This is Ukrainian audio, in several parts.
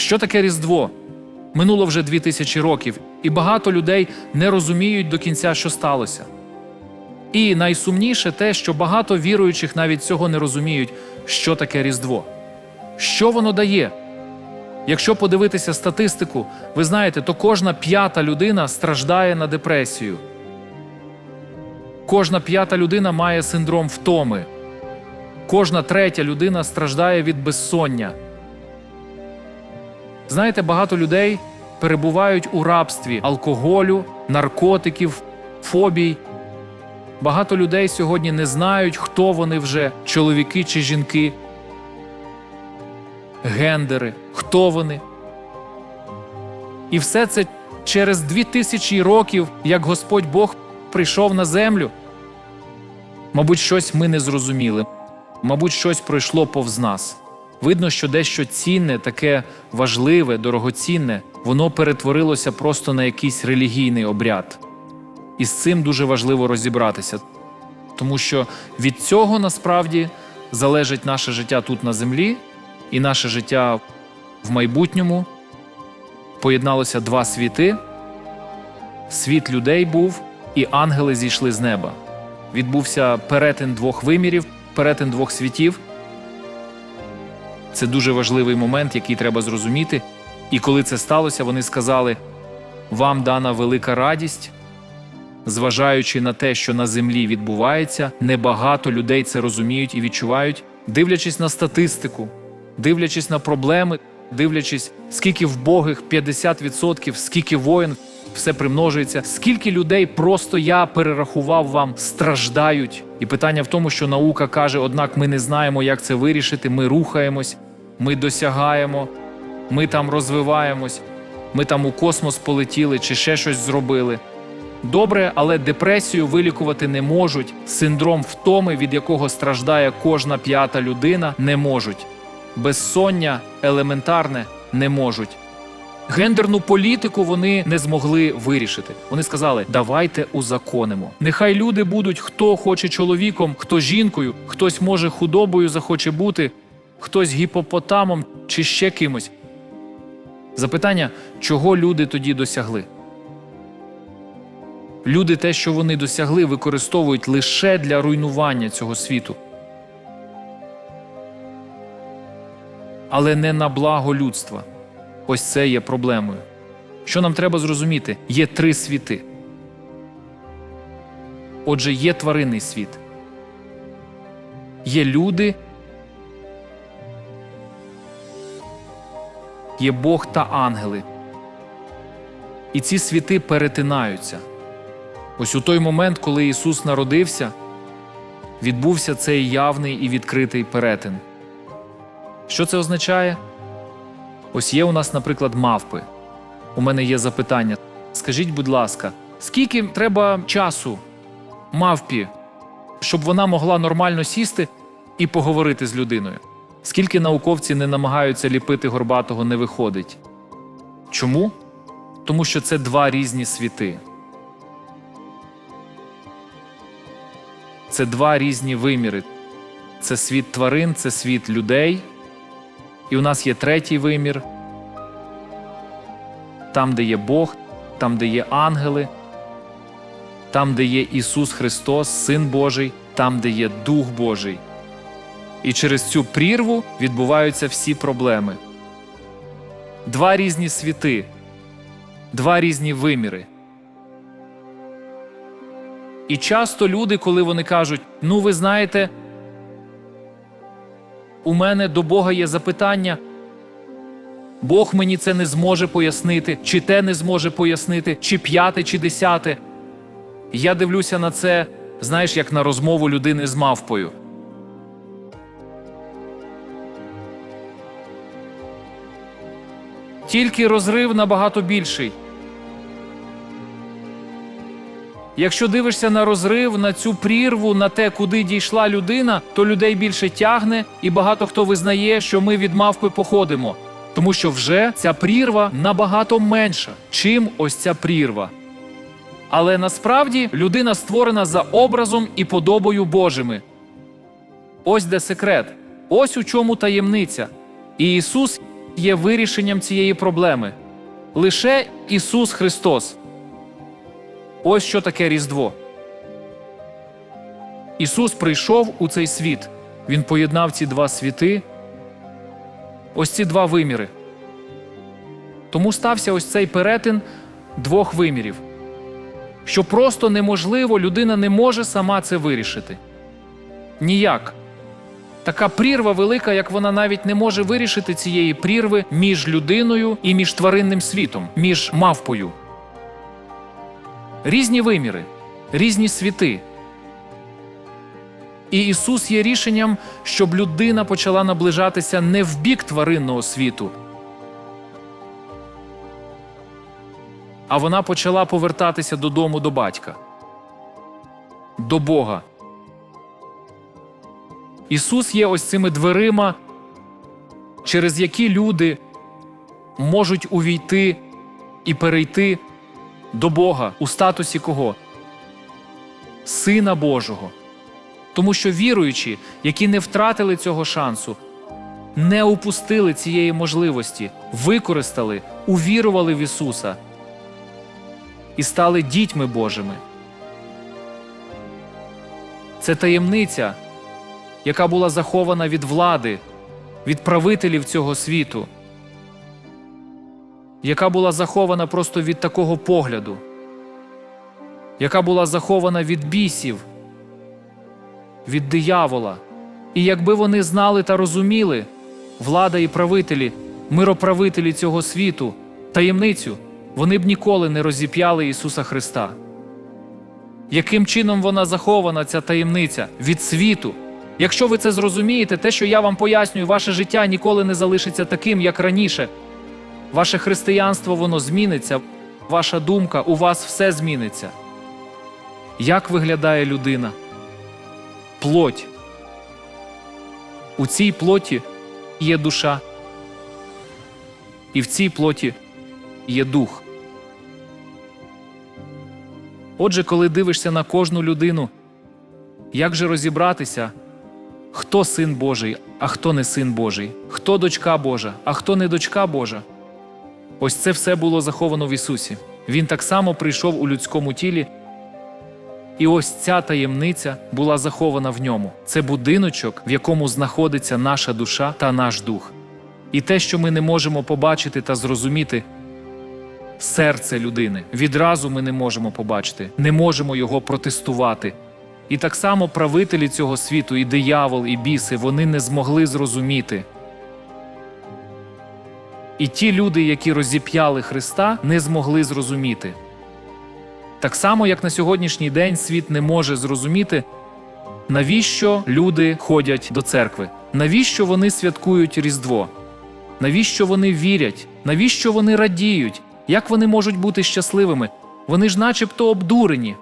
Що таке Різдво? Минуло вже дві тисячі років, і багато людей не розуміють до кінця, що сталося. І найсумніше те, що багато віруючих навіть цього не розуміють, що таке Різдво. Що воно дає? Якщо подивитися статистику, ви знаєте, то кожна п'ята людина страждає на депресію. Кожна п'ята людина має синдром втоми. Кожна третя людина страждає від безсоння. Знаєте, багато людей перебувають у рабстві алкоголю, наркотиків, фобій. Багато людей сьогодні не знають, хто вони вже чоловіки чи жінки, гендери, хто вони. І все це через дві тисячі років, як Господь Бог прийшов на землю. Мабуть, щось ми не зрозуміли, мабуть, щось пройшло повз нас. Видно, що дещо цінне, таке важливе, дорогоцінне, воно перетворилося просто на якийсь релігійний обряд. І з цим дуже важливо розібратися, тому що від цього насправді залежить наше життя тут на землі і наше життя в майбутньому. Поєдналося два світи. Світ людей був, і ангели зійшли з неба. Відбувся перетин двох вимірів, перетин двох світів. Це дуже важливий момент, який треба зрозуміти. І коли це сталося, вони сказали: вам дана велика радість, зважаючи на те, що на землі відбувається, небагато людей це розуміють і відчувають, дивлячись на статистику, дивлячись на проблеми, дивлячись, скільки вбогих 50%, скільки воїн, все примножується, скільки людей просто я перерахував вам, страждають. І питання в тому, що наука каже: однак ми не знаємо, як це вирішити. Ми рухаємось, ми досягаємо, ми там розвиваємось, ми там у космос полетіли чи ще щось зробили. Добре, але депресію вилікувати не можуть. Синдром втоми, від якого страждає кожна п'ята людина, не можуть. Безсоння елементарне не можуть. Гендерну політику вони не змогли вирішити. Вони сказали: давайте узаконимо. Нехай люди будуть, хто хоче чоловіком, хто жінкою, хтось може худобою захоче бути, хтось гіпопотамом чи ще кимось. Запитання, чого люди тоді досягли? Люди те, що вони досягли, використовують лише для руйнування цього світу. Але не на благо людства. Ось це є проблемою. Що нам треба зрозуміти? Є три світи. Отже, є тваринний світ, є люди, є Бог та ангели. І ці світи перетинаються. Ось у той момент, коли Ісус народився, відбувся цей явний і відкритий перетин. Що це означає? Ось є у нас, наприклад, мавпи. У мене є запитання. Скажіть, будь ласка, скільки треба часу мавпі, щоб вона могла нормально сісти і поговорити з людиною? Скільки науковці не намагаються ліпити горбатого, не виходить? Чому? Тому що це два різні світи. Це два різні виміри. Це світ тварин, це світ людей. І у нас є третій вимір, там, де є Бог, там, де є ангели, там, де є Ісус Христос, Син Божий, там, де є Дух Божий. І через цю прірву відбуваються всі проблеми. Два різні світи, два різні виміри. І часто люди, коли вони кажуть, ну ви знаєте, у мене до Бога є запитання. Бог мені це не зможе пояснити, чи те не зможе пояснити, чи п'яте, чи десяте. Я дивлюся на це, знаєш, як на розмову людини з мавпою. Тільки розрив набагато більший. Якщо дивишся на розрив, на цю прірву, на те, куди дійшла людина, то людей більше тягне, і багато хто визнає, що ми від мавпи походимо. Тому що вже ця прірва набагато менша, чим ось ця прірва. Але насправді людина створена за образом і подобою Божими. Ось де секрет, ось у чому таємниця. І Ісус є вирішенням цієї проблеми. Лише Ісус Христос. Ось що таке Різдво. Ісус прийшов у цей світ. Він поєднав ці два світи, ось ці два виміри. Тому стався ось цей перетин двох вимірів. Що просто неможливо, людина не може сама це вирішити. Ніяк. Така прірва велика, як вона навіть не може вирішити цієї прірви між людиною і між тваринним світом, між мавпою. Різні виміри, різні світи. І Ісус є рішенням, щоб людина почала наближатися не в бік тваринного світу, а вона почала повертатися додому до батька, до Бога. Ісус є ось цими дверима, через які люди можуть увійти і перейти до Бога у статусі кого? Сина Божого. Тому що віруючі, які не втратили цього шансу, не упустили цієї можливості, використали, увірували в Ісуса і стали дітьми Божими. Це таємниця, яка була захована від влади, від правителів цього світу, яка була захована просто від такого погляду, яка була захована від бісів, від диявола. І якби вони знали та розуміли, влада і правителі, мироправителі цього світу, таємницю, вони б ніколи не розіп'яли Ісуса Христа. Яким чином вона захована, ця таємниця від світу? Якщо ви це зрозумієте, те, що я вам пояснюю, ваше життя ніколи не залишиться таким, як раніше. Ваше християнство воно зміниться, ваша думка, у вас все зміниться. Як виглядає людина? Плоть. У цій плоті є душа, і в цій плоті є дух. Отже, коли дивишся на кожну людину, як же розібратися, хто син Божий, а хто не син Божий, хто дочка Божа, а хто не дочка Божа? Ось це все було заховано в Ісусі. Він так само прийшов у людському тілі. І ось ця таємниця була захована в ньому. Це будиночок, в якому знаходиться наша душа та наш дух. І те, що ми не можемо побачити та зрозуміти, серце людини відразу ми не можемо побачити, не можемо його протестувати. І так само правителі цього світу, і диявол, і біси, вони не змогли зрозуміти. І ті люди, які розіп'яли Христа, не змогли зрозуміти. Так само, як на сьогоднішній день світ не може зрозуміти, навіщо люди ходять до церкви, навіщо вони святкують Різдво, навіщо вони вірять, навіщо вони радіють, як вони можуть бути щасливими. Вони ж начебто обдурені.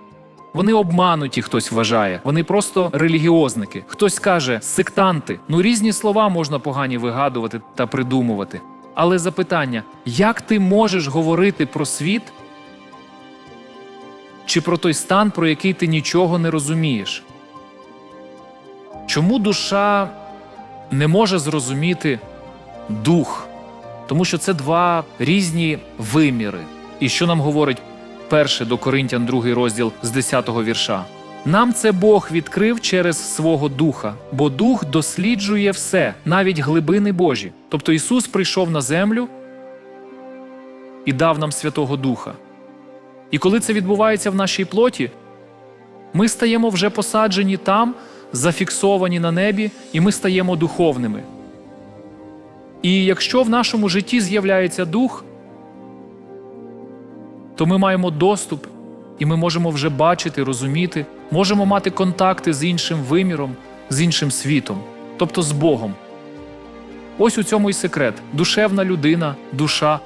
Вони обмануті, хтось вважає. Вони просто релігіозники. Хтось каже сектанти. Ну різні слова можна погані вигадувати та придумувати. Але запитання: як ти можеш говорити про світ? Чи про той стан, про який ти нічого не розумієш? Чому душа не може зрозуміти дух? Тому що це два різні виміри. І що нам говорить перше до Коринтян, другий розділ з 10-го вірша? Нам це Бог відкрив через свого духа, бо дух досліджує все, навіть глибини Божі. Тобто Ісус прийшов на землю і дав нам Святого Духа. І коли це відбувається в нашій плоті, ми стаємо вже посаджені там, зафіксовані на небі, і ми стаємо духовними. І якщо в нашому житті з'являється дух, то ми маємо доступ, і ми можемо вже бачити, розуміти, можемо мати контакти з іншим виміром, з іншим світом, тобто з Богом. Ось у цьому і секрет: душевна людина, душа.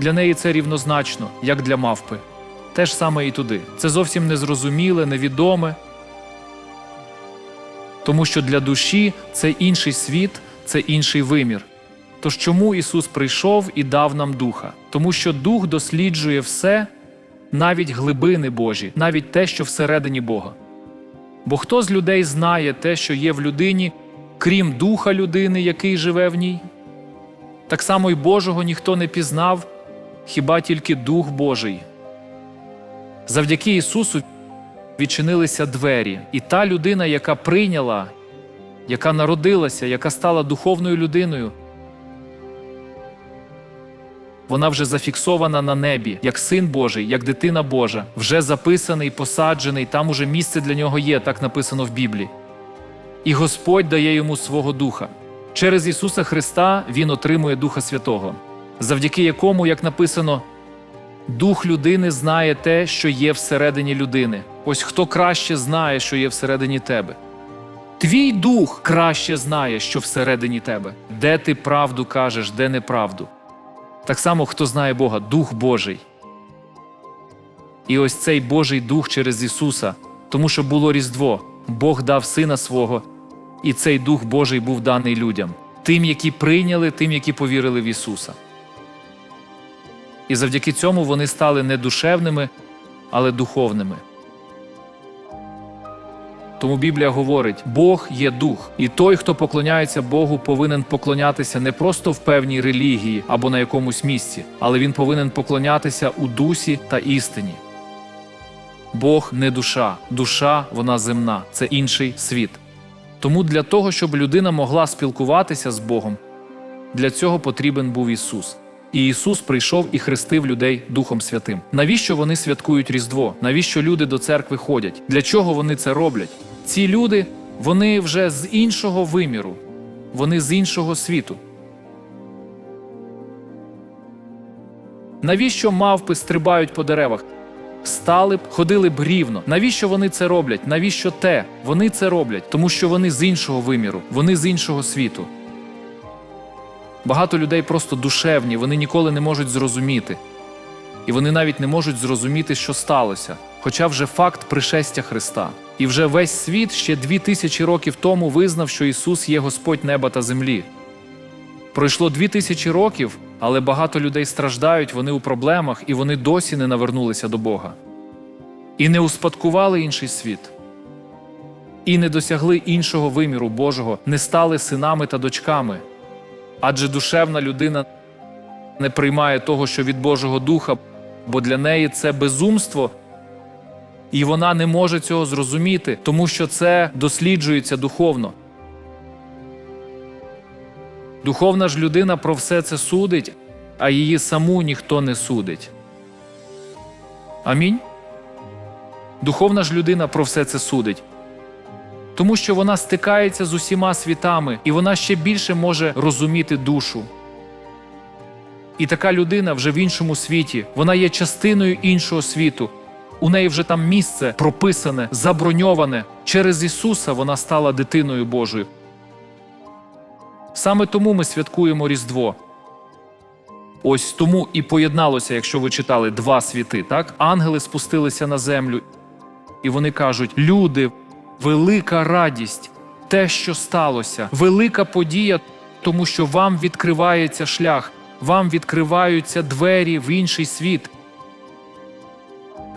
Для неї це рівнозначно, як для мавпи. Те ж саме і туди. Це зовсім незрозуміле, невідоме. Тому що для душі це інший світ, це інший вимір. Тож чому Ісус прийшов і дав нам духа? Тому що дух досліджує все, навіть глибини Божі, навіть те, що всередині Бога. Бо хто з людей знає те, що є в людині, крім духа людини, який живе в ній? Так само й Божого ніхто не пізнав, хіба тільки Дух Божий. Завдяки Ісусу відчинилися двері, і та людина, яка прийняла, яка народилася, яка стала духовною людиною, вона вже зафіксована на небі, як син Божий, як дитина Божа, вже записаний, посаджений, там уже місце для нього є, так написано в Біблії. І Господь дає йому свого духа. Через Ісуса Христа Він отримує Духа Святого, завдяки якому, як написано, Дух людини знає те, що є всередині людини. Ось хто краще знає, що є всередині тебе. Твій дух краще знає, що всередині тебе, де ти правду кажеш, де неправду. Так само, хто знає Бога, Дух Божий. І ось цей Божий Дух через Ісуса, тому що було Різдво, Бог дав Сина свого, і цей Дух Божий був даний людям, тим, які прийняли, тим, які повірили в Ісуса. І завдяки цьому вони стали не душевними, але духовними. Тому Біблія говорить: Бог є дух, і той, хто поклоняється Богу, повинен поклонятися не просто в певній релігії або на якомусь місці, але він повинен поклонятися у дусі та істині. Бог не душа, душа вона земна, це інший світ. Тому для того, щоб людина могла спілкуватися з Богом, для цього потрібен був Ісус. І Ісус прийшов і хрестив людей Духом Святим. Навіщо вони святкують Різдво? Навіщо люди до церкви ходять? Для чого вони це роблять? Ці люди, вони вже з іншого виміру, вони з іншого світу. Навіщо мавпи стрибають по деревах? Стали б, ходили б рівно. Навіщо вони це роблять? Навіщо те? Вони це роблять, тому що вони з іншого виміру, вони з іншого світу. Багато людей просто душевні, вони ніколи не можуть зрозуміти. І вони навіть не можуть зрозуміти, що сталося, хоча вже факт пришестя Христа. І вже весь світ ще дві тисячі років тому визнав, що Ісус є Господь неба та землі. Пройшло дві тисячі років, але багато людей страждають, вони у проблемах, і вони досі не навернулися до Бога. І не успадкували інший світ, і не досягли іншого виміру Божого, не стали синами та дочками. Адже душевна людина не приймає того, що від Божого Духа, бо для неї це безумство, і вона не може цього зрозуміти, тому що це досліджується духовно. Духовна ж людина про все це судить, а її саму ніхто не судить. Амінь. Духовна ж людина про все це судить. Тому що вона стикається з усіма світами, і вона ще більше може розуміти душу. І така людина вже в іншому світі, вона є частиною іншого світу. У неї вже там місце прописане, заброньоване. Через Ісуса вона стала дитиною Божою. Саме тому ми святкуємо Різдво. Ось тому і поєдналося, якщо ви читали два світи, так? Ангели спустилися на землю, і вони кажуть: люди, велика радість, те, що сталося, велика подія, тому що вам відкривається шлях, вам відкриваються двері в інший світ,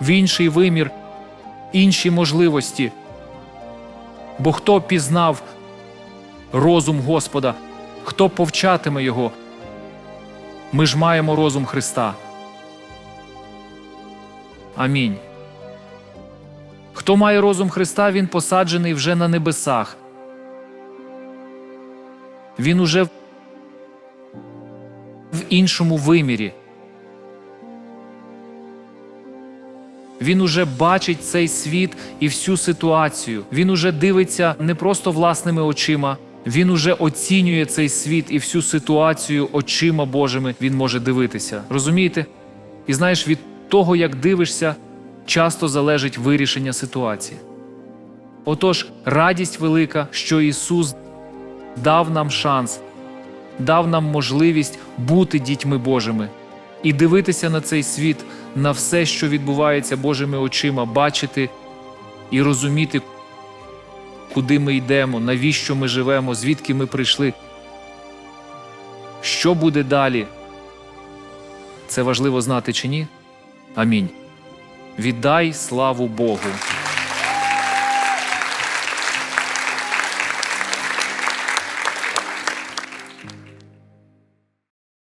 в інший вимір, інші можливості. Бо хто пізнав розум Господа, хто повчатиме Його? Ми ж маємо розум Христа. Амінь. Хто має розум Христа, він посаджений вже на небесах. Він уже в іншому вимірі. Він уже бачить цей світ і всю ситуацію. Він уже дивиться не просто власними очима, він уже оцінює цей світ і всю ситуацію очима Божими він може дивитися. Розумієте? І знаєш, від того, як дивишся, часто залежить вирішення ситуації. Отож, радість велика, що Ісус дав нам шанс, дав нам можливість бути дітьми Божими і дивитися на цей світ, на все, що відбувається Божими очима, бачити і розуміти, куди ми йдемо, навіщо ми живемо, звідки ми прийшли. Що буде далі? Це важливо знати чи ні? Амінь. Віддай славу Богу.